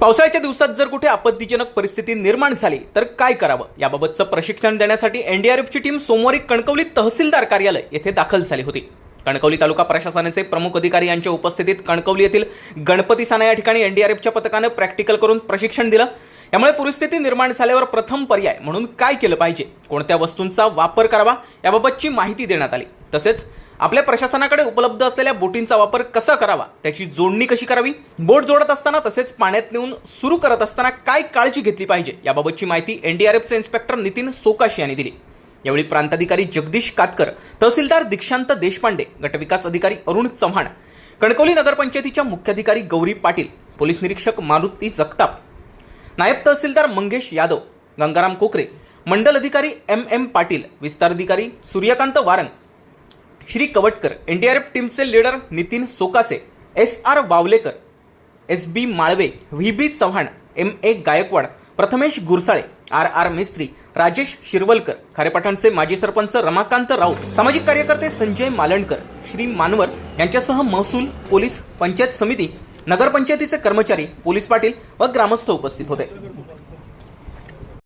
पावसाळ्याच्या दिवसात जर कुठे आपत्तीजनक परिस्थिती निर्माण झाली तर काय करावं? याबाबतचं प्रशिक्षण देण्यासाठी एनडीआरएफची टीम सोमवारी कणकवली तहसीलदार कार्यालय येथे दाखल झाली होती. कणकवली तालुका प्रशासनाचे प्रमुख अधिकारी यांच्या उपस्थितीत कणकवली येथील गणपती साना या ठिकाणी एनडीआरएफच्या पथकानं प्रॅक्टिकल करून प्रशिक्षण दिलं. त्यामुळे परिस्थिती निर्माण झाल्यावर प्रथम पर्याय म्हणून काय केलं पाहिजे? कोणत्या वस्तूंचा वापर करावा? याबाबतची माहिती देण्यात आली. तसेच आपल्या प्रशासनाकडे उपलब्ध असलेल्या बोटींचा वापर कसा करावा? त्याची जोडणी कशी करावी? बोट जोडत असताना तसेच पाण्यात नेऊन सुरू करत असताना काय काळजी घेतली पाहिजे? याबाबतची माहिती एनडीआरएफचे इन्स्पेक्टर नितीन सोकाशी यांनी दिली. यावेळी प्रांताधिकारी जगदीश कातकर तहसीलदार दीक्षांत देशपांडे गटविकास अधिकारी अरुण चव्हाण कणकवली नगरपंचायतीच्या मुख्याधिकारी गौरी पाटील पोलीस निरीक्षक मारुती जगताप नायब तहसीलदार मंगेश यादव गंगाराम कोकरे मंडल अधिकारी एम एम पाटील विस्तार अधिकारी सूर्यकांत वारंग श्री कवटकर एनडीआरएफ टीमचे leader Nitin Sokase S R Wavlekar S B Malve V B Chavan M A Gaikwad Prathamesh Gursale R R Mistry Rajesh Shirwalkar खारेपाटणचे माजी सरपंच रमाकांत राऊत सामाजिक कार्यकर्ते संजय मालणकर श्री मानवर यांच्यासह महसूल पोलीस पंचायत समिती नगरपंचायतीचे कर्मचारी पोलीस पाटील व ग्रामस्थ उपस्थित होते.